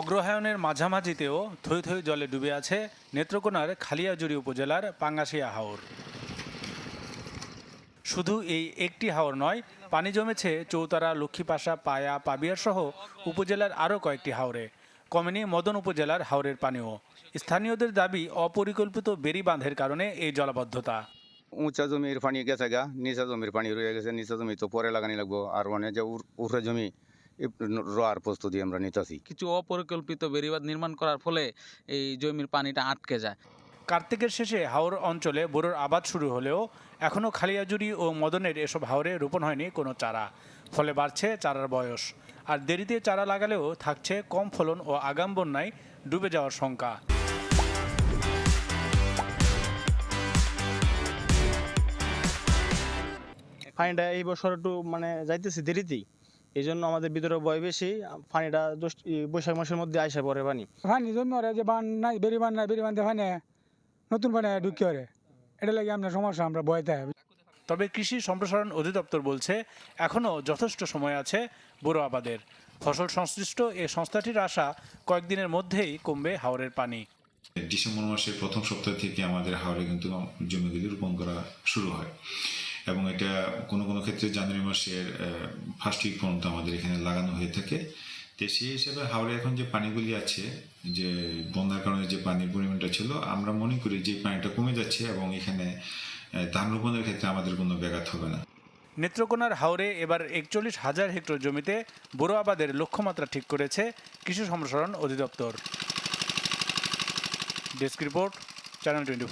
অগ্রহায়ণের মাঝামাঝিতেও থই থই জলে ডুবে আছে নেত্রকোনার খালিয়াজুড়ি উপজেলার পাঙ্গাশিয়া হাওর। শুধু এই একটি হাওর নয়, পানি জমেছে চৌতারা, লক্ষ্মীপাশা, পায়া, পাবিয়ার সহ উপজেলার আরও কয়েকটি হাওরে। কমেনি মদন উপজেলার হাওরের পানিও। স্থানীয়দের দাবি অপরিকল্পিত বেরি বাঁধের কারণে এই জলাবদ্ধতা। উঁচা জমির পানি গেছে গা, নিচা জমির পানি রয়ে গেছে, নিচা জমি তো পরে লাগানি লাগবো। আর মানে যে উফরে জমি রোয়ার প্রস্তুতি আমরা নিতেছি। কিছু অপরিকল্পিত বেড়িবাঁধ নির্মাণ করার ফলে এই জমির পানিটা আটকে যায়। কার্তিকের শেষে হাওর অঞ্চলে বোরোর আবাদ শুরু হলেও এখনও খালিয়াজুরি ও মদনের এসব হাওরে রোপণ হয়নি কোনো চারা। ফলে বাড়ছে চারার বয়স। আর দেরিতে চারা লাগালেও থাকছে কম ফলন ও আগাম বন্যায় ডুবে যাওয়ার শঙ্কা। পানিটা এই বছর একটু মানে যাইতেছি দেরিতেই। এই জন্য আমাদের ভিতরে ভয় বেশি পানিটা বৈশাখ মাসের মধ্যে আইসা পড়ে পানি। পানি ওরে যে বান নাই বেরি বান নাই বেরি বান্ধে পানি নতুন পানি ঢুকি ওরে। এটা লাগে আমরা সমস্যা আমরা বয়তে তবে কৃষি সম্প্রসারণ অধিদপ্তর বলছে এখনও যথেষ্ট সময় আছে বোরো আবাদের। ফসল সংশ্লিষ্ট এ সংস্থাটির আশা কয়েকদিনের মধ্যেই কমবে হাওরের পানি। ডিসেম্বর মাসের প্রথম সপ্তাহ থেকে আমাদের হাওড়ে কিন্তু জমিগুলি রোপণ করা শুরু হয়। এবং এটা কোনো কোনো ক্ষেত্রে জানুয়ারি মাসের ফার্স্ট উইক পর্যন্ত আমাদের এখানে লাগানো হয়ে থাকে। তো সেই হিসেবে হাওড়ে এখন যে পানিগুলি আছে, যে বন্যার কারণে যে পানির পরিমাণটা ছিল, আমরা মনে করি যে পানিটা কমে যাচ্ছে এবং এখানে ধান রোপণের ক্ষেত্রে আমাদের কোনো ব্যাঘাত হবে না। নেত্রকোনার হাওরে এবার একচল্লিশ হাজার হেক্টর জমিতে বোরো আবাদের লক্ষ্যমাত্রা ঠিক করেছে কৃষি সম্প্রসারণ অধিদপ্তর। Desk report, channel twenty